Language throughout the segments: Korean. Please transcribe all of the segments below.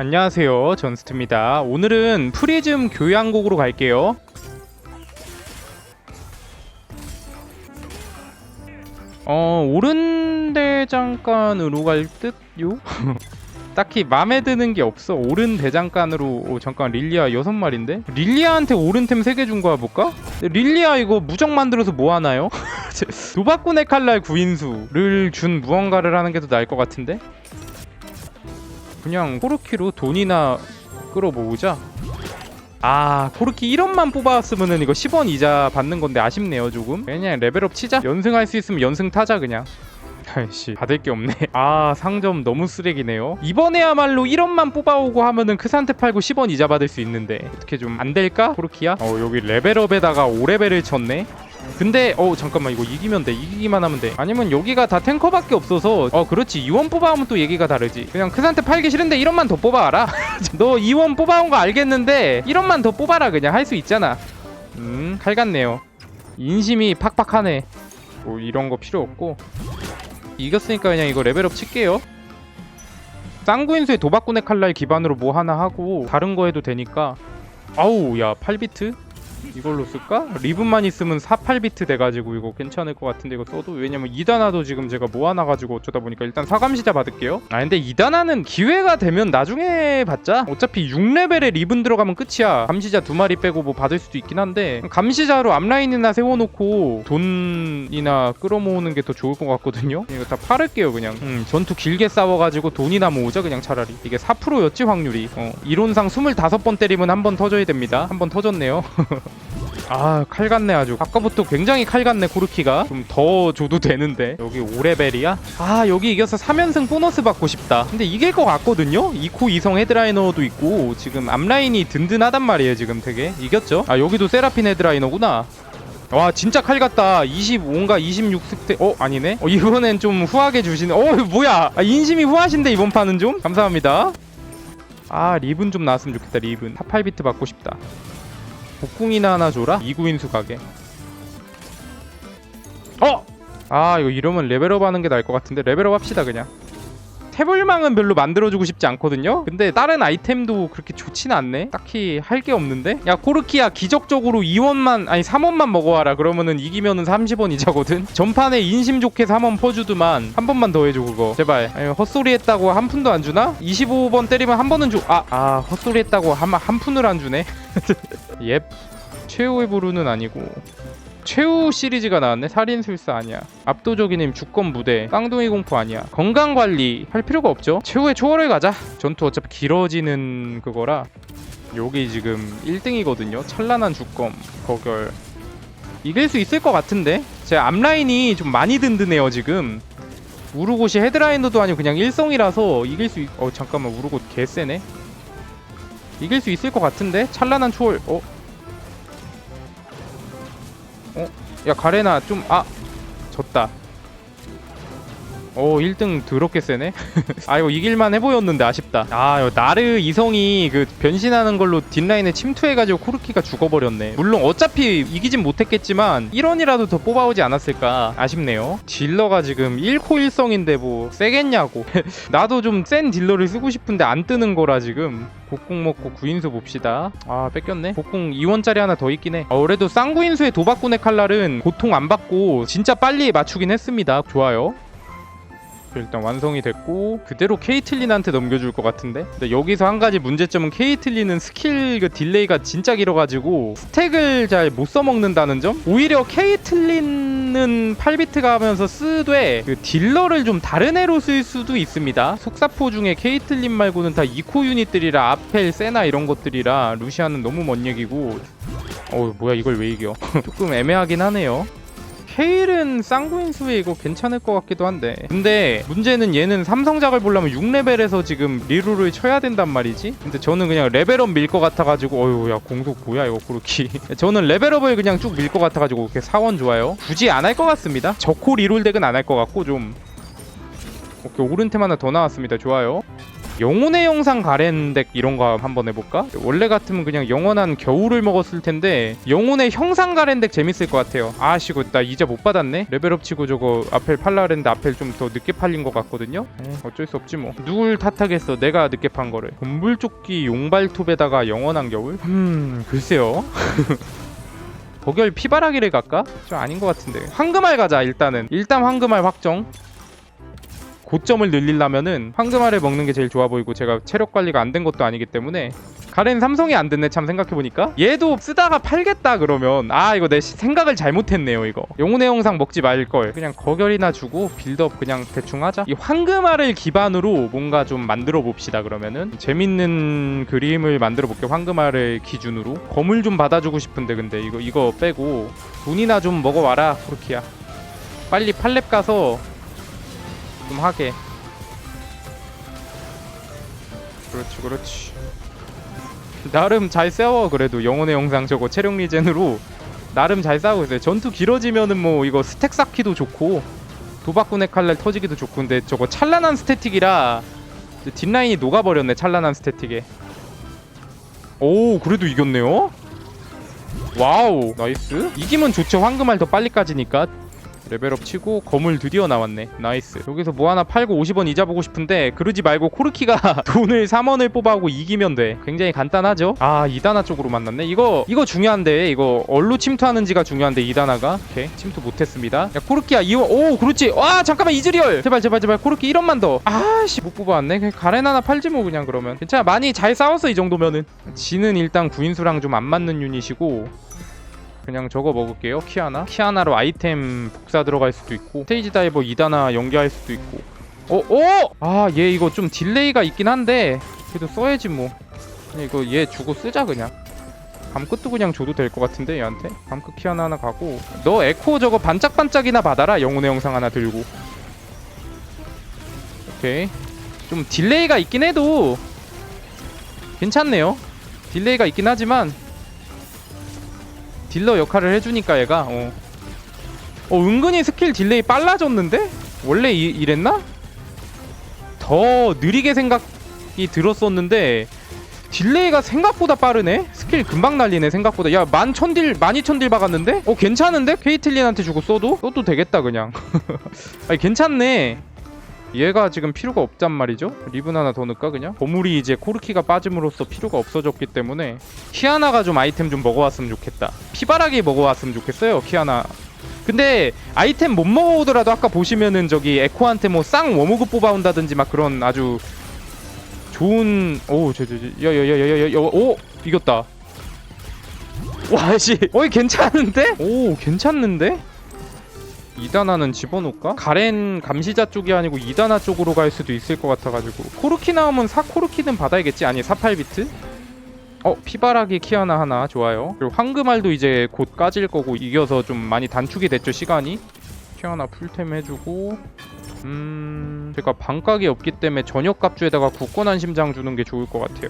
안녕하세요 전스트입니다 오늘은 프리즘 교양곡으로 갈게요 어 오른 대장간으로 갈 듯요? 딱히 맘에 드는 게 없어 오른 대장간으로 오, 잠깐 릴리아 여섯 마리인데 릴리아한테 오른템 세개준 거야 볼까? 릴리아 이거 무적 만들어서 뭐 하나요? 도박꾼의 칼날 구인수를 준 무언가를 하는 게 더 나을 것 같은데? 그냥 코르키로 돈이나 끌어모으자. 아 코르키 1원만 뽑았으면은 이거 10원 이자 받는 건데 아쉽네요 조금. 그냥 레벨업 치자. 연승할 수 있으면 연승 타자 그냥 아이씨 받을 게 없네. 아 상점 너무 쓰레기네요. 이번에야말로 1원만 뽑아오고 하면은 크산테 팔고 10원 이자 받을 수 있는데 어떻게 좀 안 될까? 코르키야? 어 여기 레벨업에다가 5레벨을 쳤네. 근데 어 잠깐만 이거 이기면 돼. 이기기만 하면 돼. 아니면 여기가 다 탱커밖에 없어서 어 그렇지. 2원 뽑아오면 또 얘기가 다르지. 그냥 크산테 팔기 싫은데 1원만 더 뽑아와라. 너 2원 뽑아온 거 알겠는데 1원만 더 뽑아라 그냥. 할 수 있잖아. 음칼 같네요. 인심이 팍팍하네. 뭐 이런 거 필요 없고 이겼으니까 그냥 이거 레벨업 칠게요 쌍구인수의 도박꾼의 칼날 기반으로 뭐 하나 하고 다른 거 해도 되니까 아우 야 8비트? 이걸로 쓸까? 리븐만 있으면 4, 8비트 돼가지고 이거 괜찮을 것 같은데 이거 써도? 왜냐면 2단화도 지금 제가 모아놔가지고 어쩌다 보니까 일단 사감시자 받을게요. 아 근데 2단화는 기회가 되면 나중에 받자. 어차피 6레벨에 리븐 들어가면 끝이야. 감시자 두 마리 빼고 뭐 받을 수도 있긴 한데 감시자로 앞라인이나 세워놓고 돈이나 끌어모으는 게 더 좋을 것 같거든요. 이거 다 팔을게요 그냥. 음, 전투 길게 싸워가지고 돈이나 모으자 그냥 차라리. 이게 4%였지 확률이. 어, 이론상 25번 때리면 한 번 터져야 됩니다. 한 번 터졌네요 아, 칼 같네 아주. 아까부터 굉장히 칼 같네 코르키가. 좀 더 줘도 되는데. 여기 5레벨이야? 아, 여기 이겨서 3연승 보너스 받고 싶다. 근데 이길 것 같거든요? 2코 2성 헤드라이너도 있고 지금 앞라인이 든든하단 말이에요, 지금 되게. 이겼죠? 아, 여기도 세라핀 헤드라이너구나. 와 진짜 칼 같다 25인가 26스택 어 아니네 어 이번엔 좀 후하게 주시네 어 뭐야 아, 인심이 후하신데 이번 판은 좀 감사합니다 아 리븐 좀 나왔으면 좋겠다 리븐 탑 8비트 받고 싶다 복궁이나 하나 줘라? 2구인수 가게 어! 아 이거 이러면 레벨업 하는 게 나을 것 같은데 레벨업 합시다 그냥 태블망은 별로 만들어주고 싶지 않거든요? 근데 다른 아이템도 그렇게 좋진 않네. 딱히 할 게 없는데? 야 코르키야 기적적으로 2원만 아니 3원만 먹어와라. 그러면은 이기면은 30원 이자거든? 전판에 인심 좋게 3원 퍼주드만 한 번만 더 해줘 그거. 제발. 아니, 헛소리 했다고 한 푼도 안 주나? 25번 때리면 한 번은 줘아 아 헛소리 했다고 한, 한 푼을 안 주네? 옙 최후의 부르는 아니고 최후 시리즈가 나왔네? 살인술사 아니야. 압도적인 힘 주권 무대 깡둥이 공포 아니야. 건강관리 할 필요가 없죠? 최후의 초월을 가자. 전투 어차피 길어지는 그거라. 여기 지금 1등이거든요. 찬란한 주권 거결. 이길 수 있을 것 같은데? 제 앞라인이 좀 많이 든든해요 지금. 우르곳이 헤드라이너도 아니고 그냥 일성이라서 이길 수 있... 어 잠깐만. 우르곳 개쎄네? 이길 수 있을 것 같은데? 찬란한 초월. 어? 야 가레나 좀 아 졌다. 오 1등 더럽게 세네? 아 이거 이길만 해보였는데 아쉽다. 아 나르 이성이 그 변신하는 걸로 뒷라인에 침투해가지고 코르키가 죽어버렸네. 물론 어차피 이기진 못했겠지만 1원이라도 더 뽑아오지 않았을까 아쉽네요. 딜러가 지금 1코 1성인데 뭐 세겠냐고. 나도 좀 센 딜러를 쓰고 싶은데 안 뜨는 거라 지금 복궁 먹고 구인수 봅시다. 아 뺏겼네. 복궁 2원짜리 하나 더 있긴 해. 어, 그래도 쌍구인수의 도박꾼의 칼날은 고통 안 받고 진짜 빨리 맞추긴 했습니다. 좋아요 일단 완성이 됐고 그대로 케이틀린한테 넘겨줄 것 같은데? 근데 여기서 한 가지 문제점은 케이틀린은 스킬 그 딜레이가 진짜 길어가지고 스택을 잘 못 써먹는다는 점? 오히려 케이틀린은 8비트 가면서 쓰되 그 딜러를 좀 다른 애로 쓸 수도 있습니다. 속사포 중에 케이틀린 말고는 다 이코 유닛들이라 아펠, 세나 이런 것들이라 루시아는 너무 먼 얘기고. 어 뭐야 이걸 왜 이겨? 조금 애매하긴 하네요 케일은 쌍구인수에 이거 괜찮을 것 같기도 한데. 근데 문제는 얘는 삼성작을 보려면 6레벨에서 지금 리루를 쳐야 된단 말이지? 근데 저는 그냥 레벨업 밀 것 같아가지고 어휴 야 공속 뭐야 이거 그렇게 저는 레벨업을 그냥 쭉 밀 것 같아가지고 이렇게 사원 좋아요. 굳이 안 할 것 같습니다. 저코 리롤 덱은 안 할 것 같고 좀. 오케이 오른템 하나 더 나왔습니다. 좋아요 영혼의 영상 가렌덱 이런 거 한번 해볼까? 원래 같으면 그냥 영원한 겨울을 먹었을 텐데 영혼의 형상 가렌덱 재밌을 것 같아요. 아시고 나 이제 못 받았네? 레벨업 치고 저거 아펠 팔라 그랬는데 아펠 좀 더 늦게 팔린 것 같거든요? 에이, 어쩔 수 없지 뭐. 누굴 탓하겠어 내가 늦게 판 거를. 돈불조끼 용발톱에다가 영원한 겨울? 음 글쎄요. 거결 피바라기를 갈까? 좀 아닌 것 같은데. 황금알 가자 일단은. 일단 황금알 확정 고점을 늘리려면은 황금알을 먹는 게 제일 좋아 보이고 제가 체력 관리가 안 된 것도 아니기 때문에 가렌 삼성이 안 됐네 참 생각해보니까. 얘도 쓰다가 팔겠다 그러면 아 이거 내 시- 생각을 잘못했네요 이거. 영혼의 영상 먹지 말걸. 그냥 거결이나 주고 빌드업 그냥 대충 하자. 이 황금알을 기반으로 뭔가 좀 만들어 봅시다 그러면은. 재밌는 그림을 만들어 볼게 황금알을 기준으로. 검을 좀 받아주고 싶은데 근데 이거 이거 빼고 돈이나 좀 먹어와라 코르키야. 빨리 팔렙 가서 좀 하게. 그렇지 그렇지. 나름 잘 싸워 그래도 영혼의 영상 저거 체력 리젠으로. 나름 잘 싸우고 있어요. 전투 길어지면은 뭐 이거 스택 쌓기도 좋고 도박꾼의 칼날 터지기도 좋고 근데 저거 찬란한 스태틱이라 뒷라인이 녹아버렸네 찬란한 스태틱에. 오 그래도 이겼네요? 와우 나이스. 이기면 좋죠. 황금알 더 빨리 까지니까 레벨업 치고 거물 드디어 나왔네. 나이스. 여기서 뭐 하나 팔고 50원 이자 보고 싶은데 그러지 말고 코르키가 돈을 3원을 뽑아오고 이기면 돼. 굉장히 간단하죠? 아 이다나 쪽으로 만났네. 이거 이거 중요한데 이거 얼로 침투하는지가 중요한데 이다나가? 오케이. 침투 못했습니다. 야 코르키야 이원 오 그렇지. 와 잠깐만 이즈리얼! 제발 제발 제발 코르키 1원만 더. 아씨 못 뽑아왔네. 가렌 하나 팔지 뭐 그냥 그러면. 괜찮아 많이 잘 싸웠어 이 정도면은. 지는 일단 구인수랑 좀 안 맞는 유닛이고 그냥 저거 먹을게요. 키아나? 키아나로 아이템 복사 들어갈 수도 있고 스테이지 다이버 2다나 연계할 수도 있고. 어? 어? 아 얘 이거 좀 딜레이가 있긴 한데 그래도 써야지 뭐. 이거 얘 주고 쓰자 그냥. 감끝도 그냥 줘도 될 것 같은데 얘한테? 감끝 키아나 하나 가고. 너 에코 저거 반짝반짝이나 받아라 영혼의 영상 하나 들고. 오케이. 좀 딜레이가 있긴 해도 괜찮네요. 딜레이가 있긴 하지만 딜러 역할을 해주니까 얘가 어. 어 은근히 스킬 딜레이 빨라졌는데? 원래 이, 이랬나? 더 느리게 생각이 들었었는데 딜레이가 생각보다 빠르네? 스킬 금방 날리네 생각보다 야 만천딜 만이천딜 박았는데? 어 괜찮은데? 케이틀린한테 주고 써도? 써도 되겠다 그냥 아니 괜찮네 얘가 지금 필요가 없단 말이죠 리븐 하나 더 넣을까 그냥? 거물이 이제 코르키가 빠짐으로써 필요가 없어졌기 때문에 키아나가 좀 아이템 좀 먹어왔으면 좋겠다 피바라기 먹어왔으면 좋겠어요 키아나 근데 아이템 못 먹어오더라도 아까 보시면은 저기 에코한테 뭐 쌍 워모그 뽑아온다든지 막 그런 아주 좋은 오저저저 야야야야야야 오 이겼다 와씨 어이 괜찮은데? 오 괜찮는데? 이다나는 집어넣을까? 가렌 감시자 쪽이 아니고 이다나 쪽으로 갈 수도 있을 것 같아가지고 코르키 나오면 사코르키는 받아야겠지? 아니 48비트? 어 피바라기 키아나 하나 좋아요 그리고 황금알도 이제 곧 까질 거고 이겨서 좀 많이 단축이 됐죠 시간이 키아나 풀템 해주고 음... 제가 반각이 없기 때문에 저녁 갑주에다가 굳건한 심장 주는 게 좋을 것 같아요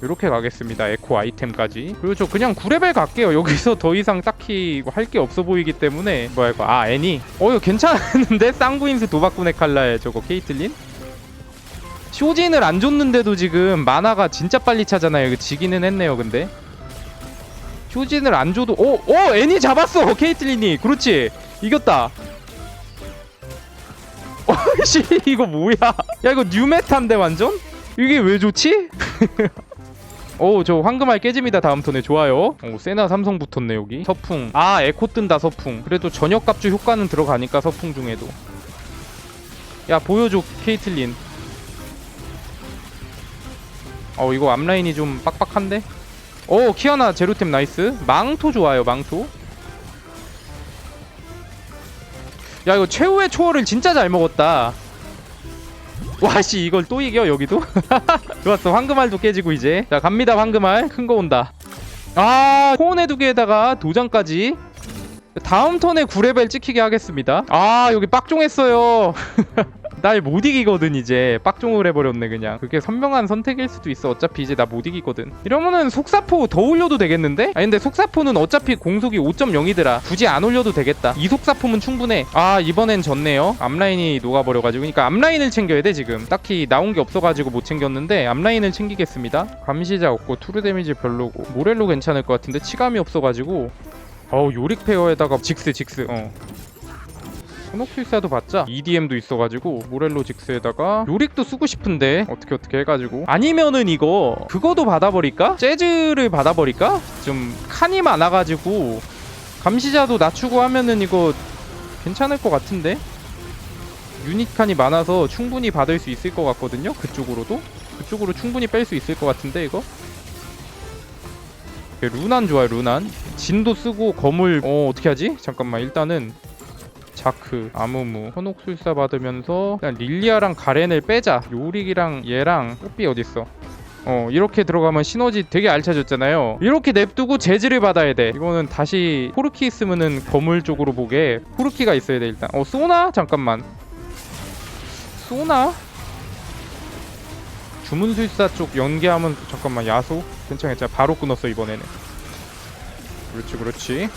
이렇게 가겠습니다. 에코 아이템까지. 그리고 저 그냥 9레벨 갈게요. 여기서 더 이상 딱히 할 게 없어 보이기 때문에. 이거? 아 애니. 어 이거 괜찮은데? 쌍구인스 도박꾼의 칼라에 저거 케이틀린? 쇼진을 안 줬는데도 지금 만화가 진짜 빨리 차잖아요. 이거 지기는 했네요 근데. 쇼진을 안 줘도 오! 오! 애니 잡았어 케이틀린이. 그렇지. 이겼다. 어씨 이거 뭐야? 야 이거 뉴메타인데 완전? 이게 왜 좋지? 오 저 황금알 깨집니다 다음 턴에. 좋아요. 오 세나 삼성 붙었네 여기. 서풍. 아 에코 뜬다 서풍. 그래도 저녁 갑주 효과는 들어가니까 서풍 중에도. 야 보여줘 케이틀린. 어 이거 앞라인이 좀 빡빡한데? 오 키아나 제로템 나이스. 망토 좋아요 망토. 야 이거 최후의 초월을 진짜 잘 먹었다 와씨 이걸 또 이겨 여기도? 좋았어. 황금알도 깨지고 이제. 자 갑니다 황금알. 큰 거 온다. 아 코온의 두 개에다가 도장까지. 다음 턴에 9레벨 찍히게 하겠습니다. 아 여기 빡종했어요 날 못 이기거든 이제. 빡종을 해버렸네 그냥. 그게 선명한 선택일 수도 있어. 어차피 이제 나 못 이기거든. 이러면은 속사포 더 올려도 되겠는데? 아니 근데 속사포는 어차피 공속이 5.0이더라. 굳이 안 올려도 되겠다. 이 속사포면 충분해. 아 이번엔 졌네요. 앞라인이 녹아버려가지고. 그러니까 앞라인을 챙겨야 돼 지금. 딱히 나온 게 없어가지고 못 챙겼는데 앞라인을 챙기겠습니다. 감시자 없고 투르 데미지 별로고 모렐로 괜찮을 것 같은데 치감이 없어가지고. 어우 요릭 페어에다가 직스 직스. 어 현옥술사도 받자 EDM도 있어가지고 모렐로 직스에다가 요릭도 쓰고 싶은데 어떻게 어떻게 해가지고 아니면은 이거 그거도 받아버릴까? 재즈를 받아버릴까? 좀 칸이 많아가지고 감시자도 낮추고 하면은 이거 괜찮을 것 같은데 유닛 칸이 많아서 충분히 받을 수 있을 것 같거든요 그쪽으로도 그쪽으로 충분히 뺄 수 있을 것 같은데 이거 루난 좋아요 루난 진도 쓰고 거물 어 어떻게 하지? 잠깐만 일단은 자크, 아무무, 현옥술사 받으면서 그냥 릴리아랑 가렌을 빼자. 요릭이랑 얘랑 뽀삐 어딨어? 어 이렇게 들어가면 시너지 되게 알차졌잖아요. 이렇게 냅두고 재즈를 받아야 돼. 이거는 다시 포르키 있으면은 거물 쪽으로 보게 포르키가 있어야 돼 일단. 어 쏘나? 잠깐만. 쏘나? 주문술사 쪽 연계하면 잠깐만 야소 괜찮겠자 바로 끊었어 이번에는. 그렇지 그렇지.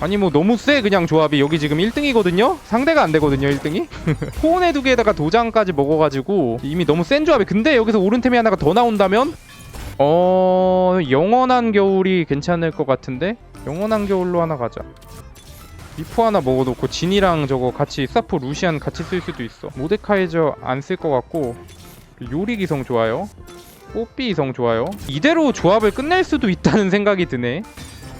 아니 뭐 너무 세 그냥 조합이 여기 지금 1등이거든요? 상대가 안 되거든요 1등이? 포온의 두 개에다가 도장까지 먹어가지고 이미 너무 센 조합이 근데 여기서 오른템이 하나가 더 나온다면? 어... 영원한 겨울이 괜찮을 것 같은데? 영원한 겨울로 하나 가자 미포 하나 먹어놓고 진이랑 저거 같이 사포 루시안 같이 쓸 수도 있어 모데카이저 안 쓸 것 같고 요리 기성 좋아요 뽀삐 이성 좋아요 이대로 조합을 끝낼 수도 있다는 생각이 드네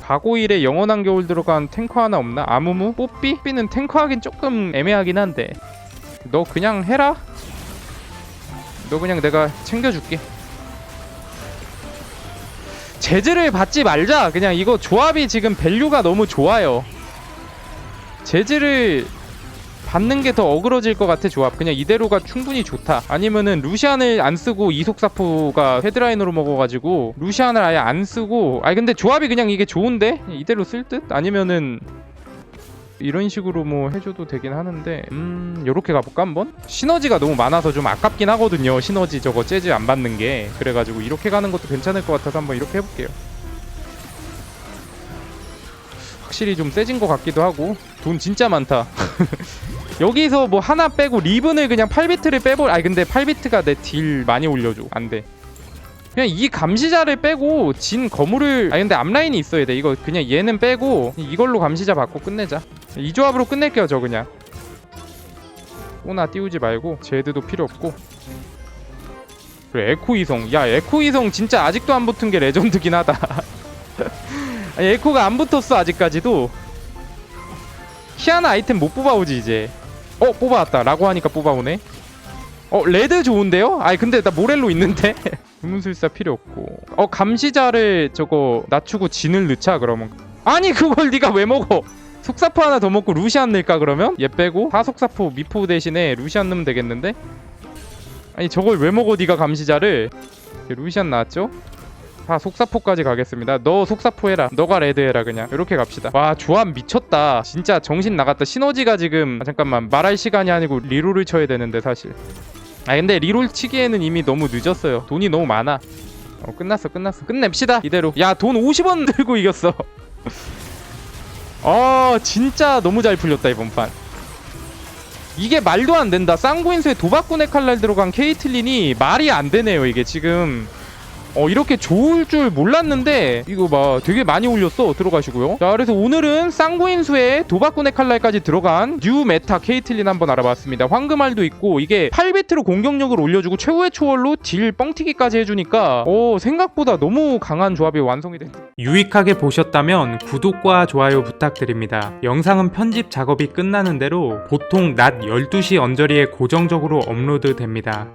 가고일에 영원한 겨울 들어간 탱커 하나 없나? 아무무? 뽀삐? 뽀삐는 탱커 하긴 조금 애매하긴 한데 너 그냥 해라 너 그냥 내가 챙겨줄게 재즈를 받지 말자 그냥 이거 조합이 지금 밸류가 너무 좋아요 재즈를 받는 게 더 어그러질 것 같아 조합. 그냥 이대로가 충분히 좋다. 아니면은 루시안을 안 쓰고 이속사포가 헤드라인으로 먹어가지고 루시안을 아예 안 쓰고 아니 근데 조합이 그냥 이게 좋은데? 이대로 쓸 듯? 아니면은 이런 식으로 뭐 해줘도 되긴 하는데 음 요렇게 가볼까 한번? 시너지가 너무 많아서 좀 아깝긴 하거든요 시너지. 저거 재즈 안 받는 게. 그래가지고 이렇게 가는 것도 괜찮을 것 같아서 한번 이렇게 해볼게요. 확실히 좀 세진 것 같기도 하고. 돈 진짜 많다 여기서 뭐 하나 빼고 리븐을 그냥 8비트를 빼볼 아니 근데 8비트가 내 딜 많이 올려줘. 안돼. 그냥 이 감시자를 빼고 진 거물을 아니 근데 앞라인이 있어야 돼. 이거 그냥 얘는 빼고 이걸로 감시자 받고 끝내자. 이 조합으로 끝낼게요 저 그냥. 꼬나 띄우지 말고 제드도 필요 없고. 그래 에코 이성. 야 에코 이성 진짜 아직도 안 붙은 게 레전드긴 하다. 아니, 에코가 안 붙었어 아직까지도. 희한한 아이템 못 뽑아오지 이제 어 뽑아왔다 라고 하니까 뽑아오네 어 레드 좋은데요? 아니 근데 나 모렐로 있는데 주문술사 필요 없고 어 감시자를 저거 낮추고 진을 넣자 그러면 아니 그걸 네가 왜 먹어 속사포 하나 더 먹고 루시안 넣을까 그러면? 얘 빼고 하속사포 미포 대신에 루시안 넣으면 되겠는데? 아니 저걸 왜 먹어 네가 감시자를 루시안 나왔죠? 다 속사포까지 가겠습니다. 너 속사포 해라. 너가 레드 해라 그냥. 이렇게 갑시다. 와 조합 미쳤다. 진짜 정신 나갔다. 시너지가 지금 아, 잠깐만 말할 시간이 아니고 리롤을 쳐야 되는데 사실. 아 근데 리롤 치기에는 이미 너무 늦었어요. 돈이 너무 많아. 어 끝났어 끝났어. 끝냅시다 이대로. 야 돈 50원 들고 이겼어. 어 진짜 너무 잘 풀렸다 이번 판. 이게 말도 안 된다. 쌍구인수에 도박꾼의 칼날 들어간 케이틀린이 말이 안 되네요. 이게 지금 어 이렇게 좋을 줄 몰랐는데 이거 봐 되게 많이 올렸어 들어가시고요 자 그래서 오늘은 쌍구인수에 도박꾼의 칼날까지 들어간 뉴 메타 케이틀린 한번 알아봤습니다 황금알도 있고 이게 8비트로 공격력을 올려주고 최후의 초월로 딜 뻥튀기까지 해주니까 어 생각보다 너무 강한 조합이 완성이 됐네 유익하게 보셨다면 구독과 좋아요 부탁드립니다. 영상은 편집 작업이 끝나는 대로 보통 낮 12시 언저리에 고정적으로 업로드 됩니다.